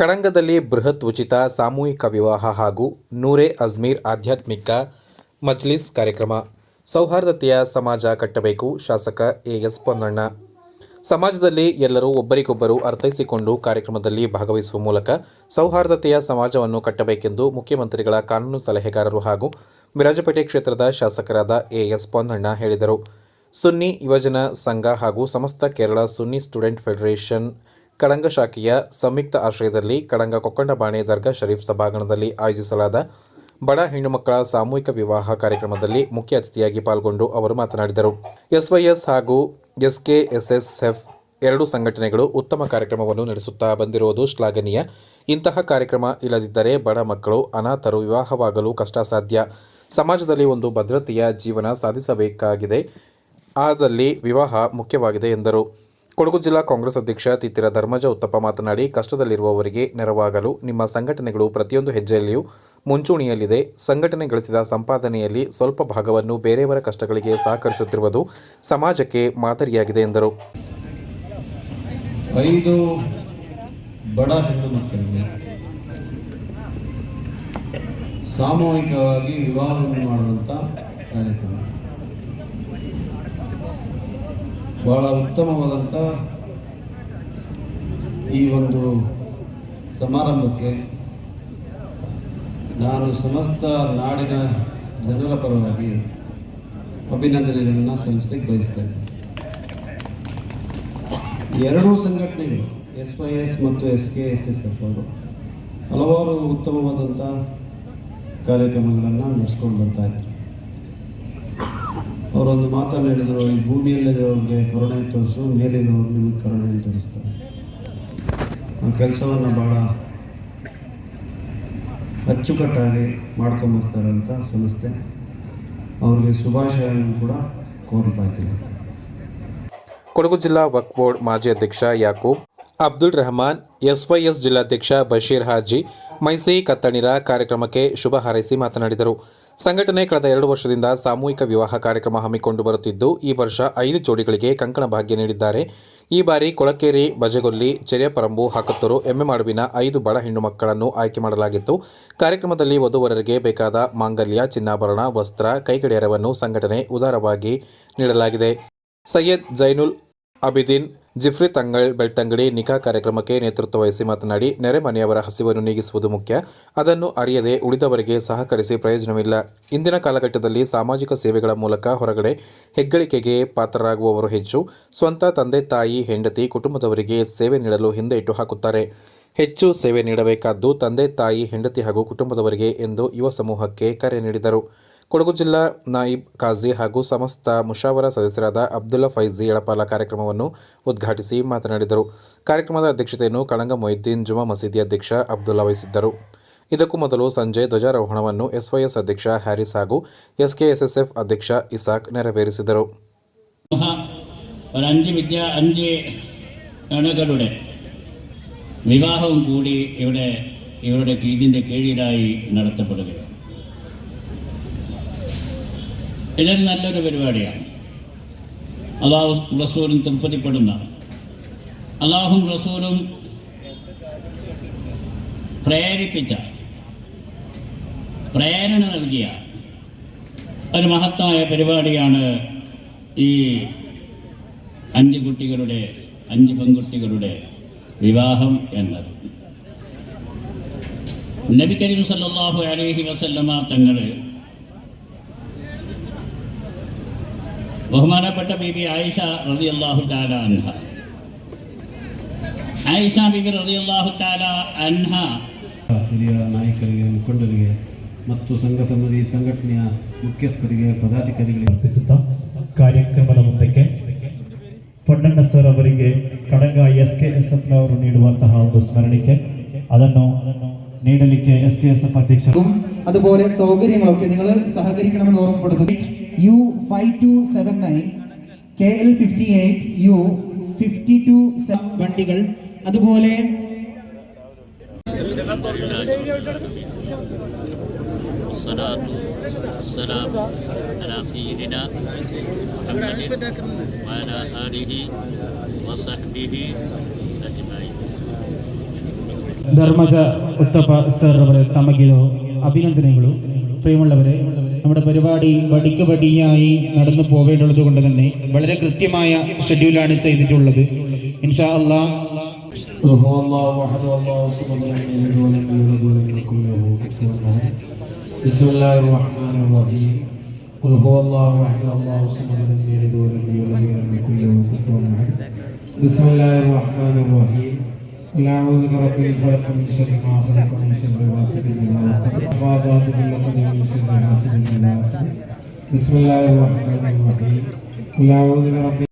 ಕಳಂಗದಲ್ಲಿ ಬೃಹತ್ ಉಚಿತ ಸಾಮೂಹಿಕ ವಿವಾಹ ಹಾಗೂ ನೂರೆ ಅಜ್ಮೀರ್ ಆಧ್ಯಾತ್ಮಿಕ ಮಜ್ಲಿಸ್ ಕಾರ್ಯಕ್ರಮ. ಸೌಹಾರ್ದತೆಯ ಸಮಾಜ ಕಟ್ಟಬೇಕು, ಶಾಸಕ ಎಎಸ್ ಪೊನ್ನಣ್ಣ. ಸಮಾಜದಲ್ಲಿ ಎಲ್ಲರೂ ಒಬ್ಬರಿಗೊಬ್ಬರು ಅರ್ಥೈಸಿಕೊಂಡು ಕಾರ್ಯಕ್ರಮದಲ್ಲಿ ಭಾಗವಹಿಸುವ ಮೂಲಕ ಸೌಹಾರ್ದತೆಯ ಸಮಾಜವನ್ನು ಕಟ್ಟಬೇಕೆಂದು ಮುಖ್ಯಮಂತ್ರಿಗಳ ಕಾನೂನು ಸಲಹೆಗಾರರು ಹಾಗೂ ವಿರಾಜಪೇಟೆ ಕ್ಷೇತ್ರದ ಶಾಸಕರಾದ ಎಎಸ್ ಪೊನ್ನಣ್ಣ ಹೇಳಿದರು. ಸುನ್ನಿ ಯುವಜನ ಸಂಘ ಹಾಗೂ ಸಮಸ್ತ ಕೇರಳ ಸುನ್ನಿ ಸ್ಟೂಡೆಂಟ್ ಫೆಡರೇಷನ್ ಕಳಂಗ ಶಾಖೆಯ ಸಂಯುಕ್ತ ಆಶ್ರಯದಲ್ಲಿ ಕಳಂಗ ಕೊಕ್ಕಂಡಬಾಣೆ ದರ್ಗಾ ಶರೀಫ್ ಸಭಾಂಗಣದಲ್ಲಿ ಆಯೋಜಿಸಲಾದ ಬಡ ಹೆಣ್ಣುಮಕ್ಕಳ ಸಾಮೂಹಿಕ ವಿವಾಹ ಕಾರ್ಯಕ್ರಮದಲ್ಲಿ ಮುಖ್ಯ ಅತಿಥಿಯಾಗಿ ಪಾಲ್ಗೊಂಡು ಅವರು ಮಾತನಾಡಿದರು. ಎಸ್ವೈಎಸ್ ಹಾಗೂ ಎಸ್ಕೆಎಸ್ಎಸ್ಎಫ್ ಎರಡು ಸಂಘಟನೆಗಳು ಉತ್ತಮ ಕಾರ್ಯಕ್ರಮವನ್ನು ನಡೆಸುತ್ತಾ ಬಂದಿರುವುದು ಶ್ಲಾಘನೀಯ. ಇಂತಹ ಕಾರ್ಯಕ್ರಮ ಇಲ್ಲದಿದ್ದರೆ ಬಡ ಮಕ್ಕಳು ಅನಾಥರು ವಿವಾಹವಾಗಲು ಕಷ್ಟ ಸಾಧ್ಯ ಸಮಾಜದಲ್ಲಿ ಒಂದು ಭದ್ರತೆಯ ಜೀವನ ಸಾಧಿಸಬೇಕಾಗಿದೆ. ಆದಲ್ಲಿ ವಿವಾಹ ಮುಖ್ಯವಾಗಿದೆ ಎಂದರು. ಕೊಡಗು ಜಿಲ್ಲಾ ಕಾಂಗ್ರೆಸ್ ಅಧ್ಯಕ್ಷ ತಿತ್ತಿರ ಧರ್ಮಜ ಉತ್ತಪ್ಪ ಮಾತನಾಡಿ, ಕಷ್ಟದಲ್ಲಿರುವವರಿಗೆ ನೆರವಾಗಲು ನಿಮ್ಮ ಸಂಘಟನೆಗಳು ಪ್ರತಿಯೊಂದು ಹೆಜ್ಜೆಯಲ್ಲಿಯೂ ಮುಂಚೂಣಿಯಲ್ಲಿದೆ. ಸಂಘಟನೆ ಗಳಿಸಿದ ಸಂಪಾದನೆಯಲ್ಲಿ ಸ್ವಲ್ಪ ಭಾಗವನ್ನು ಬೇರೆಯವರ ಕಷ್ಟಗಳಿಗೆ ಸಹಕರಿಸುತ್ತಿರುವುದು ಸಮಾಜಕ್ಕೆ ಮಾದರಿಯಾಗಿದೆ ಎಂದರು. ಸಾಮೂಹಿಕವಾಗಿ ವಿವಾಹವನ್ನು ಮಾಡುವಂತ ಕಾರ್ಯಕ್ರಮ. ಬಹಳ ಉತ್ತಮವಾದಂಥ ಈ ಒಂದು ಸಮಾರಂಭಕ್ಕೆ ನಾನು ಸಮಸ್ತ ನಾಡಿನ ಜನರ ಪರವಾಗಿ ಅಭಿನಂದನೆಗಳನ್ನು ಸಲ್ಲಿಸಲಿಕ್ಕೆ ಬಯಸ್ತೇನೆ. ಎರಡೂ ಸಂಘಟನೆಗಳು, ಎಸ್ ವೈ ಎಸ್ ಮತ್ತು S K S S F ಅವರು, ಹಲವಾರು ಉತ್ತಮವಾದಂಥ ಕಾರ್ಯಕ್ರಮಗಳನ್ನು ನಡೆಸ್ಕೊಂಡು ಬರ್ತಾ ಇದ್ದಾರೆ ಅವರೊಂದು ಮಾತನ್ನು ಹೇಳಿದರು, ಈ ಭೂಮಿಯಲ್ಲಿದ್ದವ್ರಿಗೆ ಕರುಣೆ ತೋರಿಸು ಮೇಲಿನವರು ನಿಮಗೆ ಕರುಣೆಯನ್ನು ತೋರಿಸ್ತಾರೆ. ಆ ಕೆಲಸವನ್ನು ಭಾಳ ಅಚ್ಚುಕಟ್ಟಾಗಿ ಮಾಡ್ಕೊಂಬರ್ತಾರಂಥ ಸಂಸ್ಥೆ ಅವ್ರಿಗೆ ಶುಭಾಶಯಗಳನ್ನು ಕೂಡ ಕೋರ್ತಾ ಇದ್ದೀನಿ. ಕೊಡಗು ಜಿಲ್ಲಾ ವಕ್ಫ್ ಬೋರ್ಡ್ ಮಾಜಿ ಅಧ್ಯಕ್ಷ ಯಾಕೂಬ್ ಅಬ್ದುಲ್ ರೆಹಮಾನ್, ಎಸ್ವೈಎಸ್ ಜಿಲ್ಲಾಧ್ಯಕ್ಷ ಬಶೀರ್ ಹಾಜಿ ಮೈಸಿ ಕತ್ತಣಿರ ಕಾರ್ಯಕ್ರಮಕ್ಕೆ ಶುಭ ಹಾರೈಸಿ ಮಾತನಾಡಿದರು. ಸಂಘಟನೆ ಕಳೆದ ಎರಡು ವರ್ಷದಿಂದ ಸಾಮೂಹಿಕ ವಿವಾಹ ಕಾರ್ಯಕ್ರಮ ಹಮ್ಮಿಕೊಂಡು ಬರುತ್ತಿದ್ದು, ಈ ವರ್ಷ ಐದು ಜೋಡಿಗಳಿಗೆ ಕಂಕಣ ಭಾಗ್ಯ ನೀಡಿದ್ದಾರೆ. ಈ ಬಾರಿ ಕೊಳಕೇರಿ ಬಜಗೊಲ್ಲಿ ಚೆರೆಪರಂಬು ಹಾಕತ್ತೂರು ಎಮ್ಮೆಮಾಡುವಿನ ಐದು ಬಡ ಹೆಣ್ಣು ಮಕ್ಕಳನ್ನು ಆಯ್ಕೆ ಮಾಡಲಾಗಿತ್ತು. ಕಾರ್ಯಕ್ರಮದಲ್ಲಿ ವಧುವರರಿಗೆ ಬೇಕಾದ ಮಾಂಗಲ್ಯ, ಚಿನ್ನಾಭರಣ, ವಸ್ತ್ರ, ಕೈಗಡಿಯರವನ್ನು ಸಂಘಟನೆ ಉದಾರವಾಗಿ ನೀಡಲಾಗಿದೆ. ಸೈಯದ್ ಜೈನುಲ್ ಅಬಿದೀನ್ ಜಿಫ್ರಿ ತಂಗಳ್ ಬೆಳ್ತಂಗಡಿ ನಿಖಾ ಕಾರ್ಯಕ್ರಮಕ್ಕೆ ನೇತೃತ್ವ ವಹಿಸಿ ಮಾತನಾಡಿ, ನೆರೆ ಮನೆಯವರ ಹಸಿವನ್ನು ನೀಗಿಸುವುದು ಮುಖ್ಯ. ಅದನ್ನು ಅರಿಯದೆ ಉಳಿದವರಿಗೆ ಸಹಕರಿಸಿ ಪ್ರಯೋಜನವಿಲ್ಲ. ಇಂದಿನ ಕಾಲಘಟ್ಟದಲ್ಲಿ ಸಾಮಾಜಿಕ ಸೇವೆಗಳ ಮೂಲಕ ಹೊರಗಡೆ ಹೆಗ್ಗಳಿಕೆಗೆ ಪಾತ್ರರಾಗುವವರು ಹೆಚ್ಚು. ಸ್ವಂತ ತಂದೆ, ತಾಯಿ, ಹೆಂಡತಿ, ಕುಟುಂಬದವರಿಗೆ ಸೇವೆ ನೀಡಲು ಹಿಂದೆ ಇಟ್ಟು ಹಾಕುತ್ತಾರೆ. ಹೆಚ್ಚು ಸೇವೆ ನೀಡಬೇಕಾದ್ದು ತಂದೆ, ತಾಯಿ, ಹೆಂಡತಿ ಹಾಗೂ ಕುಟುಂಬದವರಿಗೆ ಎಂದು ಯುವ ಸಮೂಹಕ್ಕೆ ಕರೆ ನೀಡಿದರು. ಕೊಡಗು ಜಿಲ್ಲಾ ನಾಯಿಬ್ ಕಾಜಿ ಹಾಗೂ ಸಮಸ್ತ ಮುಷಾವರ ಸದಸ್ಯರಾದ ಅಬ್ದುಲ್ಲಾ ಫೈಜಿ ಎಳಪಾಲ ಕಾರ್ಯಕ್ರಮವನ್ನು ಉದ್ಘಾಟಿಸಿ ಮಾತನಾಡಿದರು ಕಾರ್ಯಕ್ರಮದ ಅಧ್ಯಕ್ಷತೆಯನ್ನು ಕಳಂಗ ಮೊಯ್ದೀನ್ ಜುಮಾ ಮಸೀದಿ ಅಧ್ಯಕ್ಷ ಅಬ್ದುಲ್ಲಾ ವಹಿಸಿದ್ದರು ಇದಕ್ಕೂ ಮೊದಲು ಸಂಜೆ ಧ್ವಜಾರೋಹಣವನ್ನು ಎಸ್ವೈಎಸ್ ಅಧ್ಯಕ್ಷ ಹ್ಯಾರಿಸ್ ಹಾಗೂ ಎಸ್ಕೆಎಸ್ಎಸ್ಎಫ್ ಅಧ್ಯಕ್ಷ ಇಸಾಕ್ ನೆರವೇರಿಸಿದರು ഒരു അഞ്ച് വിദ്യ അഞ്ച് അണകളുടെ വിവാഹവും കൂടി ഇവിടെ ഇവരുടെ ഇതിൻ്റെ കീഴിലായി നടത്തപ്പെടുകയാണ് ഇതൊരു നല്ലൊരു പരിപാടിയാണ്. അള്ളാഹു റസൂലും തൃപ്തിപ്പെടുന്ന. അള്ളാഹും റസൂലും പ്രേരിപ്പിച്ച പ്രേരണ നൽകിയ ഒരു മഹത്തായ പരിപാടിയാണ് ഈ അഞ്ച് കുട്ടികളുടെ അഞ്ച് പെൺകുട്ടികളുടെ വിവാഹം എന്നത്. നബി കരീം സല്ലല്ലാഹു അലൈഹി വസല്ലമ തങ്ങൾ ബഹുമാനപ്പെട്ട ബീബി ആയിഷ റളിയല്ലാഹു തആല അൻഹ ಆಯಿಷಾ ಬಿಬಿ ರದಿಯಲ್ಲಾಹು ತಾಲಾ ಅನ್ಹಾ ಹಿರಿಯ ನಾಯಕರಿಗೆ ಮುಖಂಡರಿಗೆ ಮತ್ತು ಸಂಘ ಸಮಿತಿ ಸಂಘಟನೆಯ ಮುಖ್ಯಸ್ಥರಿಗೆ ಪದಾಧಿಕಾರಿಗಳಿಗೆ ಅರ್ಪಿಸುತ್ತಾ ಕಾರ್ಯಕ್ರಮದ ಮುಂದಕ್ಕೆ ಪೊನ್ನಣ್ಣ ಸರ್ ಅವರಿಗೆ Kadanga S K S F ನವರು ನೀಡುವಂತಹ ಒಂದು ಸ್ಮರಣಿಕೆ ಅದನ್ನು ന്യൂഡൽഹിക്ക് എസ് കെ എസ് എഫ് അധ്യക്ഷൻ. അതുപോലെ സൗകര്യങ്ങളൊക്കെ നിങ്ങൾ സഹകരിക്കണമെന്ന് ഓർമ്മപ്പെടുത്തുന്നു U five two seven nine K L fifty eight U fifty two വണ്ടികൾ അതുപോലെ സലാത്തു والسلام ധർമ്മജ ഉത്തപ്പ സർ ಅವರ ತಮಗಿರೋ അഭിനന്ദനങ്ങളും. പ്രിയമുള്ളവരെ നമ്മുടെ പരിപാടി വടിക്ക് വടിയായി നടന്നു പോവേണ്ടത് കൊണ്ട് തന്നെ വളരെ കൃത്യമായ ഷെഡ്യൂളാണ് ചെയ്തിട്ടുള്ളത്. ഇൻഷാ അള്ളാ ബിസ്മില്ലാഹിർ റഹ്മാനിർ റഹീം. احد الله الصمد لم يلد ولم يولد ولم يكن له كفوا احد بسم الله الرحمن الرحيم قل هو الله احد الله الصمد لم يلد ولم يولد ولم يكن له كفوا احد بسم الله الرحمن الرحيم قل اعوذ برب الفلق من شر ما خلق من شر غاسق اذا وقب وعذاب باللقد من شر حاسد اذا حسد بسم الله الرحمن الرحيم قل اعوذ برب